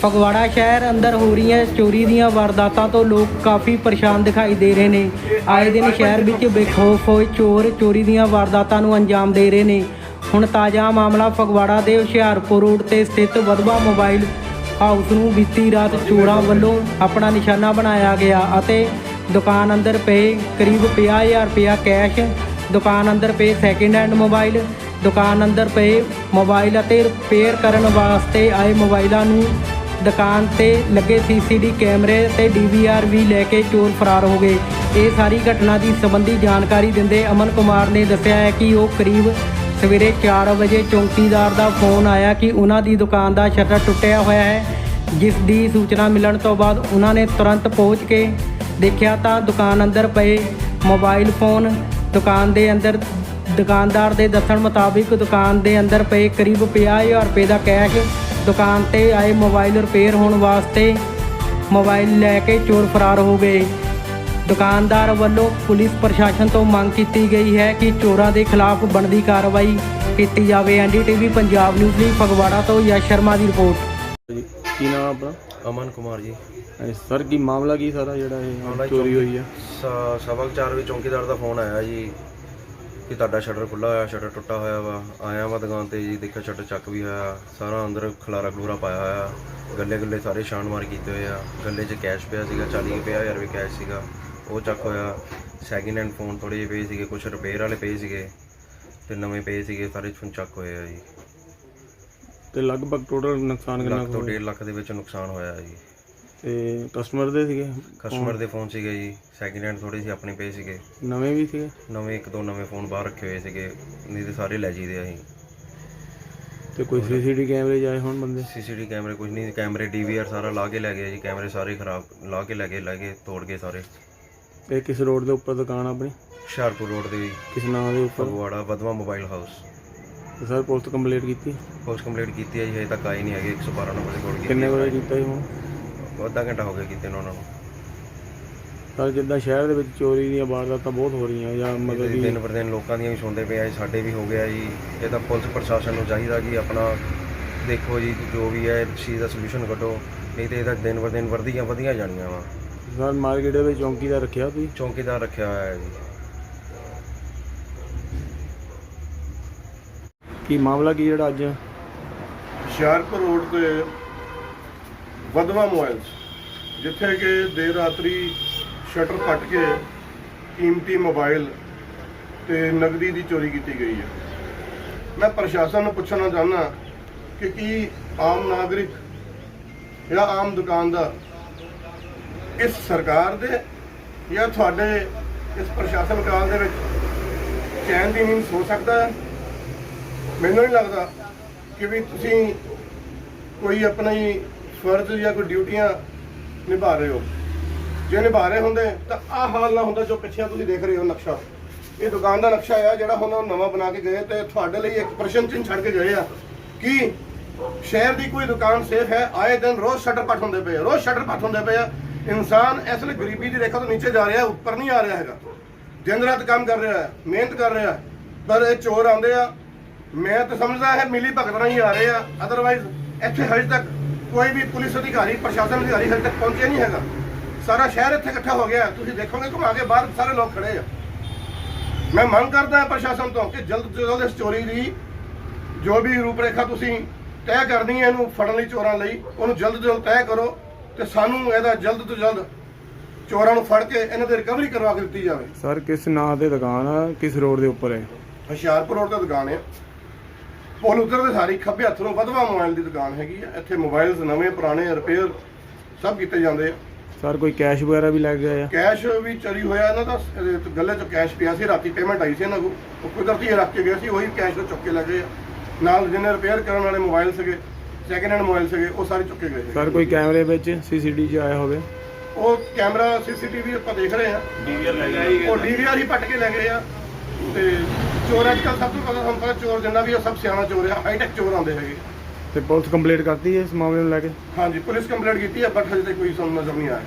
ਫਗਵਾੜਾ ਸ਼ਹਿਰ ਅੰਦਰ ਹੋ ਰਹੀਆਂ ਚੋਰੀ ਦੀਆਂ ਵਾਰਦਾਤਾਂ ਤੋਂ ਲੋਕ ਕਾਫੀ ਪਰੇਸ਼ਾਨ ਦਿਖਾਈ ਦੇ ਰਹੇ ਨੇ। ਆਏ ਦਿਨ ਸ਼ਹਿਰ ਵਿੱਚ ਬੇਖੌਫ ਹੋਏ ਚੋਰ ਚੋਰੀ ਦੀਆਂ ਵਾਰਦਾਤਾਂ ਨੂੰ ਅੰਜਾਮ ਦੇ ਰਹੇ ਨੇ। ਹੁਣ ਤਾਜ਼ਾ ਮਾਮਲਾ ਫਗਵਾੜਾ ਦੇ ਹੁਸ਼ਿਆਰਪੁਰ ਰੋਡ ਤੇ ਸਥਿਤ ਵਧਵਾ ਮੋਬਾਈਲ ਹਾਊਸ ਨੂੰ ਬੀਤੀ ਰਾਤ ਚੋਰਾਂ ਵੱਲੋਂ ਆਪਣਾ ਨਿਸ਼ਾਨਾ ਬਣਾਇਆ ਗਿਆ ਅਤੇ ਦੁਕਾਨ ਅੰਦਰ ਪਏ ਕਰੀਬ 50000 ਰੁਪਇਆ ਕੈਸ਼, ਦੁਕਾਨ ਅੰਦਰ ਪਏ ਸੈਕਿੰਡ ਹੈਂਡ ਮੋਬਾਈਲ ਦੁਕਾਨ ਅੰਦਰ ਪਏ ਮੋਬਾਈਲ ਅਤੇ ਰਿਪੇਅਰ ਕਰਨ ਵਾਸਤੇ ਆਏ ਮੋਬਾਈਲਾਂ ਨੂੰ ਦੁਕਾਨ ਤੇ ਲੱਗੇ ਸੀਸੀਡੀ ਕੈਮਰੇ ਤੇ ਡੀਵੀਆਰ ਵੀ ਲੈ ਕੇ ਚੋਰ ਫਰਾਰ ਹੋ ਗਏ। ਇਹ ਸਾਰੀ ਘਟਨਾ ਦੀ ਸੰਬੰਧੀ ਜਾਣਕਾਰੀ ਦਿੰਦੇ ਅਮਨ ਕੁਮਾਰ ਨੇ ਦੱਸਿਆ ਹੈ ਕਿ ਉਹ ਕਰੀਬ ਸਵੇਰੇ 4 ਵਜੇ ਚੌਂਕੀਦਾਰ ਦਾ ਫੋਨ ਆਇਆ ਕਿ ਉਹਨਾਂ ਦੀ ਦੁਕਾਨ ਦਾ ਸ਼ਟਰ ਟੁੱਟਿਆ ਹੋਇਆ ਹੈ। ਜਿਸ ਦੀ ਸੂਚਨਾ ਮਿਲਣ ਤੋਂ ਬਾਅਦ ਉਹਨਾਂ ਨੇ ਤੁਰੰਤ ਪਹੁੰਚ ਕੇ ਦੇਖਿਆ ਤਾਂ ਦੁਕਾਨ ਅੰਦਰ ਪਏ ਮੋਬਾਈਲ ਫੋਨ ਦੁਕਾਨ ਦੇ ਅੰਦਰ ਦੁਕਾਨਦਾਰ ਦੇ ਦੱਸਣ ਮੁਤਾਬਿਕ ਦੁਕਾਨ ਦੇ ਅੰਦਰ ਪਏ ਕਰੀਬ 50000 ਰੁਪਏ ਦਾ ਕੈਸ਼ ਦੁਕਾਨ ਤੇ ਆਏ ਮੋਬਾਈਲ ਰਿਪੇਅਰ ਹੋਣ ਵਾਸਤੇ ਮੋਬਾਈਲ ਲੈ ਕੇ ਚੋਰ ਫਰਾਰ ਹੋ ਗਏ। ਦੁਕਾਨਦਾਰ ਵੱਲੋਂ ਪੁਲਿਸ ਪ੍ਰਸ਼ਾਸਨ ਤੋਂ ਮੰਗ ਕੀਤੀ ਗਈ ਹੈ ਕਿ ਚੋਰਾਂ ਦੇ ਖਿਲਾਫ ਬਣਦੀ ਕਾਰਵਾਈ ਕੀਤੀ ਜਾਵੇ। ਐਨਡੀਟੀਵੀ ਪੰਜਾਬ ਨਿਊਜ਼ ਲਈ ਫਗਵਾੜਾ ਤੋਂ ਯਸ਼ ਸ਼ਰਮਾ ਦੀ ਰਿਪੋਰਟ। ਜੀ ਕੀ ਨਾਮ ਆਪਣਾ? ਅਮਨ ਕੁਮਾਰ ਜੀ। ਸਰ ਕੀ ਮਾਮਲਾ ਕੀ ਸਾਰਾ ਜਿਹੜਾ ਇਹ ਚੋਰੀ ਹੋਈ ਆ? ਸਵਾ ਕੁ ਚਾਰ ਵਜੇ ਚੌਂਕੀਦਾਰ ਦਾ ਫੋਨ ਆਇਆ ਜੀ। ਕਿ ਤੁਹਾਡਾ ਸ਼ਟਰ ਖੁੱਲਾ ਹੋਇਆ ਸ਼ਟਰ ਟੁੱਟਾ ਹੋਇਆ ਵਾ ਆਇਆ ਵਾ ਦੁਕਾਨ ਤੇ ਜੀ ਦੇਖਿਆ ਸ਼ਟਰ ਚੱਕ ਵੀ ਹੋਇਆ ਸਾਰਾ ਅੰਦਰ ਖਲਾਰਾ ਖਲੂਰਾ ਪਾਇਆ ਹੋਇਆ ਗੱਲੇ ਗੱਲੇ ਸਾਰੇ ਛਾਣ ਮਾਰ ਕੀਤੇ ਹੋਏ ਆ ਗੱਲੇ 'ਚ ਕੈਸ਼ ਪਿਆ ਸੀਗਾ 40 ਰੁਪਏ ਹਜ਼ਾਰ ਰੁਪਏ ਕੈਸ਼ ਸੀਗਾ ਉਹ ਚੱਕ ਹੋਇਆ ਸੈਕਿੰਡ ਹੈਂਡ ਫੋਨ ਥੋੜੇ ਜਿਹੇ ਪਏ ਸੀਗੇ ਕੁਝ ਰਿਪੇਅਰ ਵਾਲੇ ਪਏ ਸੀਗੇ ਤੇ ਨਵੇਂ ਪਏ ਸੀਗੇ ਸਾਰੇ ਫੋਨ ਚੱਕ ਹੋਏ ਆ ਜੀ ਤੇ ਲਗਭਗ ਟੋਟਲ ਨੁਕਸਾਨ ਕਿੰਨਾ ਲੱਖ ਤੋਂ ਹੋਇਆ? 1.5 ਲੱਖ ਦੇ ਵਿੱਚ ਨੁਕਸਾਨ ਹੋਇਆ ਜੀ ਤੇ ਕਸਟਮਰ ਦੇ ਸੀਗੇ? ਕਸਟਮਰ ਦੇ ਫੋਨ ਸੀਗੇ ਜੀ ਸੈਕਿੰਡ ਹੈਂਡ ਥੋੜੇ ਸੀ ਆਪਣੇ ਪਏ ਸੀਗੇ। ਨਵੇਂ ਵੀ ਸੀਗੇ? ਨਵੇਂ ਇੱਕ ਦੋ ਨਵੇਂ ਫੋਨ ਬਾਹਰ ਰੱਖੇ ਹੋਏ ਸੀਗੇ ਨਹੀਂ ਤੇ ਸਾਰੇ ਲੈ ਜੀਦੇ ਅਸੀਂ। ਤੇ ਕੋਈ ਸੀਸੀਟੀ ਕੈਮਰੇ ਜਾਏ ਹੁਣ ਬੰਦੇ? ਸੀਸੀਟੀ ਕੈਮਰੇ ਕੁਝ ਨਹੀਂ ਕੈਮਰੇ ਡੀਵੀਆਰ ਸਾਰਾ ਲਾ ਕੇ ਲੈ ਗਏ ਜੀ ਕੈਮਰੇ ਸਾਰੇ ਖਰਾਬ ਲਾ ਕੇ ਲੈ ਗਏ ਲੈ ਗਏ ਤੋੜ ਗਏ ਸਾਰੇ। ਇਹ ਕਿਸ ਰੋਡ ਦੇ ਉੱਪਰ ਦੁਕਾਨ ਆਪਣੀ? ਹੁਸ਼ਿਆਰਪੁਰ ਰੋਡ ਦੇ ਵੀ ਕਿਸ ਨਾਂ ਦੇ ਉੱਪਰ? ਫਗਵਾੜਾ ਬਦਵਾ ਮੋਬਾਈਲ ਹਾਊਸ ਤੇ ਸਰ ਪੁਲਿਸ ਕੰਪਲੀਟ ਕੀਤੀ? ਪੋਸਟ ਕੰਪਲੀਟ ਕੀਤੀ ਹੈ ਜੀ ਹਜੇ ਤੱਕ ਆਈ ਨਹੀਂ ਹੈਗੇ 112 ਨੰਬਰ ਦੇ ਕੋਲ ਕਿੰਨੇ ਵਜੇ ਕੀਤਾ ਜੀ ਹੁਣ? ਅੱਧਾ ਘੰਟਾ ਹੋ ਗਿਆ ਕੀਤੇ ਨੂੰ ਉਹਨਾਂ ਨੂੰ। ਸਰ ਜਿੱਦਾਂ ਸ਼ਹਿਰ ਦੇ ਵਿੱਚ ਚੋਰੀ ਦੀਆਂ ਵਾਰਦਾਤਾਂ ਬਹੁਤ ਹੋ ਰਹੀਆਂ ਜਾਂ ਮਤਲਬ ਤੇ ਕਿ ਦਿਨ ਪਰ ਦਿਨ ਲੋਕਾਂ ਦੀਆਂ ਵੀ ਸੁਣਦੇ ਪਏ ਆ ਜੀ, ਸਾਡੇ ਵੀ ਹੋ ਗਿਆ ਜੀ। ਇਹ ਤਾਂ ਪੁਲਿਸ ਪ੍ਰਸ਼ਾਸਨ ਨੂੰ ਚਾਹੀਦਾ ਕਿ ਆਪਣਾ ਦੇਖੋ ਜੀ ਜੋ ਵੀ ਹੈ ਇਸ ਚੀਜ਼ ਦਾ ਸੋਲੂਸ਼ਨ ਕੱਢੋ। ਨਹੀਂ ਤੇ ਇਹਦਾ ਦਿਨ ਪਰ ਦਿਨ ਵਰਦੀਆਂ ਵਧੀਆਂ ਜਾਣੀਆਂ ਵਾ। ਸਰ ਮਾਰਕੀਟ ਦੇ ਵਿੱਚ ਚੌਂਕੀ ਦਾ ਰੱਖਿਆ ਤੁਸੀਂ? ਚੌਂਕੀਦਾਰ ਰੱਖਿਆ ਹੋਇਆ ਹੈ ਜੀ। ਕੀ ਮਾਮਲਾ ਕੀ ਜਿਹੜਾ ਅੱਜ? ਹੁਸ਼ਿਆਰਪੁਰ ਰੋਡ ਤੇ ਵਧਵਾ ਮੋਬਾਈਲਸ ਜਿੱਥੇ ਕਿ ਦੇਰ ਰਾਤਰੀ ਸ਼ਟਰ ਪੱਟ ਕੇ ਕੀਮਤੀ ਮੋਬਾਈਲ ਤੇ ਨਗਦੀ ਦੀ ਚੋਰੀ ਕੀਤੀ ਗਈ ਹੈ। ਮੈਂ ਪ੍ਰਸ਼ਾਸਨ ਨੂੰ ਪੁੱਛਣਾ ਚਾਹੁੰਦਾ ਕਿ ਕੀ ਆਮ ਨਾਗਰਿਕ ਜਾਂ ਆਮ ਦੁਕਾਨਦਾਰ ਇਸ ਸਰਕਾਰ ਦੇ ਜਾਂ ਤੁਹਾਡੇ ਇਸ ਪ੍ਰਸ਼ਾਸਨ ਕਾਲ ਦੇ ਵਿੱਚ ਚੈਨ ਦੀ ਨੀਂਦ ਸੋ ਸਕਦਾ ਹੈ? ਮੈਨੂੰ ਨਹੀਂ ਲੱਗਦਾ ਕਿ ਵੀ ਤੁਸੀਂ ਕੋਈ ਆਪਣੀ ਫਰਜ਼ ਜਾਂ ਕੋਈ ਡਿਊਟੀਆਂ ਨਿਭਾ ਰਹੇ ਹੋ। ਜੇ ਨਿਭਾ ਰਹੇ ਹੁੰਦੇ ਤਾਂ ਆਹ ਹਾਲ ਨਾ ਹੁੰਦਾ ਜੋ ਪਿੱਛੇ ਤੁਸੀਂ ਦੇਖ ਰਹੇ ਹੋ ਨਕਸ਼ਾ। ਇਹ ਦੁਕਾਨ ਦਾ ਨਕਸ਼ਾ ਆ ਜਿਹੜਾ ਹੁਣ ਉਹ ਨਵਾਂ ਬਣਾ ਕੇ ਗਏ ਤੇ ਤੁਹਾਡੇ ਲਈ ਇੱਕ ਪ੍ਰਸ਼ਨ ਚਿੰਨ੍ਹ ਛੱਡ ਕੇ ਗਏ ਆ ਕਿ ਸ਼ਹਿਰ ਦੀ ਕੋਈ ਦੁਕਾਨ ਸੇਫ ਹੈ? ਆਏ ਦਿਨ ਰੋਜ਼ ਸ਼ਟਰ ਪੱਟ ਹੁੰਦੇ ਪਏ ਆ, ਰੋਜ਼ ਸ਼ਟਰ ਪੱਟ ਹੁੰਦੇ ਪਏ ਆ। ਇਨਸਾਨ ਇਸ ਲਈ ਗਰੀਬੀ ਦੀ ਰੇਖਾ ਤੋਂ ਨੀਚੇ ਜਾ ਰਿਹਾ ਉੱਪਰ ਨਹੀਂ ਆ ਰਿਹਾ ਹੈਗਾ। ਦਿਨ ਰਾਤ ਕੰਮ ਕਰ ਰਿਹਾ ਹੈ ਮਿਹਨਤ ਕਰ ਰਿਹਾ। ਪਰ ਇਹ ਚੋਰ ਆਉਂਦੇ ਆ। ਮੈਂ ਤਾਂ ਸਮਝਦਾ ਹੈ ਮਿਲੀ ਭਗਤ ਨਾਲ ਹੀ ਆ ਰਹੇ ਆ ਅਦਰਵਾਈਜ਼ ਇੱਥੇ ਹਜੇ ਤੱਕ ਕੋਈ ਵੀ ਪੁਲਿਸ ਅਧਿਕਾਰੀ ਪ੍ਰਸ਼ਾਸਨ ਅਧਿਕਾਰੀ ਹਜੇ ਤੱਕ ਪਹੁੰਚਿਆ ਨਹੀਂ ਹੈਗਾ। ਸਾਰਾ ਸ਼ਹਿਰ ਇੱਥੇ ਇਕੱਠਾ ਹੋ ਗਿਆ। ਤੁਸੀਂ ਦੇਖੋਗੇ ਘੁਮਾ ਕੇ ਬਾਹਰ ਸਾਰੇ ਲੋਕ ਖੜੇ ਆ। ਮੈਂ ਮੰਗ ਕਰਦਾ ਹਾਂ ਪ੍ਰਸ਼ਾਸਨ ਤੋਂ ਕਿ ਜਲਦ ਤੋਂ ਜਲਦ ਇਸ ਚੋਰੀ ਦੀ ਜੋ ਵੀ ਰੂਪਰੇਖਾ ਤੁਸੀਂ ਤੈਅ ਕਰਨੀ ਹੈ ਇਹਨੂੰ ਫੜਨ ਲਈ ਚੋਰਾਂ ਲਈ ਉਹਨੂੰ ਜਲਦ ਤੋਂ ਜਲਦ ਤੈਅ ਕਰੋ ਤੇ ਸਾਨੂੰ ਇਹਦਾ ਜਲਦ ਤੋਂ ਜਲਦ ਚੋਰਾਂ ਨੂੰ ਫੜ ਕੇ ਇਹਨਾਂ ਦੀ ਰਿਕਵਰੀ ਕਰਵਾ ਕੇ ਦਿੱਤੀ ਜਾਵੇ। ਸਰ ਕਿਸ ਨਾਂ ਤੇ ਦੁਕਾਨ ਆ? ਕਿਸ ਰੋਡ ਦੇ ਉੱਪਰ ਹੈ? ਹੁਸ਼ਿਆਰਪੁਰ ਰੋਡ ਤੇ ਦੁਕਾਨ ਹੈ। ਪੁਲ ਉੱਤਰ ਦੇ ਸਾਰੀ ਖੱਬੇ ਹੱਥ ਨੂੰ ਵਧਵਾ ਮੋਬਾਈਲ ਦੀ ਦੁਕਾਨ ਹੈਗੀ ਆ। ਇੱਥੇ ਮੋਬਾਈਲਸ ਨਵੇਂ ਪੁਰਾਣੇ ਰਿਪੇਅਰ ਸਭ ਕੀਤੇ ਜਾਂਦੇ ਆ। ਸਰ ਕੋਈ ਕੈਸ਼ ਵਗੈਰਾ ਵੀ ਲੱਗ ਗਿਆ ਆ? ਕੈਸ਼ ਵੀ ਚੋਰੀ ਹੋਇਆ ਇਹਨਾਂ ਦਾ ਗੱਲੇ 'ਚ ਕੈਸ਼ ਪਿਆ ਸੀ ਰਾਤੀ ਪੇਮੈਂਟ ਆਈ ਸੀ ਇਹਨਾਂ ਕੋਲ। ਉਹ ਕੁਦਰਤੀ ਇਹ ਰੱਖ ਕੇ ਗਏ ਸੀ ਉਹੀ ਕੈਸ਼ ਨੂੰ ਚੁੱਕ ਕੇ ਲੈ ਗਏ ਆ। ਨਾਲ ਜਿਹਨੇ ਰਿਪੇਅਰ ਕਰਨ ਵਾਲੇ ਮੋਬਾਈਲ ਸੀਗੇ ਸੈਕਿੰਡ ਹੈਂਡ ਮੋਬਾਈਲ ਸੀਗੇ ਉਹ ਸਾਰੇ ਚੁੱਕੇ ਗਏ ਸੀ ਸਰ ਕੋਈ ਕੈਮਰੇ ਵਿੱਚ ਸੀਸੀਟੀ 'ਚ ਆਇਆ ਹੋਵੇ? ਉਹ ਕੈਮਰਾ ਸੀਸੀਟੀਵੀ ਆਪਾਂ ਦੇਖ ਰਹੇ ਆ ਡੀਵੀਆਰ ਲੈ ਗਏ। ਉਹ ਡੀਵੀਆਰ ਹੀ ਪੱਟ ਕੇ ਲੈ ਗਏ ਆ। ਤੇ ਚੋਰ ਅੱਜ ਕੱਲ੍ਹ ਸਭ ਤੋਂ ਪਤਾ ਤੁਹਾਨੂੰ ਪਤਾ ਚੋਰ ਜਿੰਨਾ ਵੀ ਆ ਸਭ ਸਿਆਣਾ ਚੋਰ ਆ ਹਾਈਟੈਕ ਚੋਰ ਆਉਂਦੇ ਹੈਗੇ। ਤੇ ਪੁਲਿਸ ਕੰਪਲੀਟ ਕਰਤੀ ਹੈ ਇਸ ਮਾਮਲੇ ਨੂੰ ਲੈ ਕੇ? ਹਾਂਜੀ ਪੁਲਿਸ ਕੰਪਲੇਂਟ ਕੀਤੀ ਹੈ ਬਟ ਹਜੇ ਤੱਕ ਕੋਈ ਸਾਨੂੰ ਨਜ਼ਰ ਨਹੀਂ ਆਇਆ।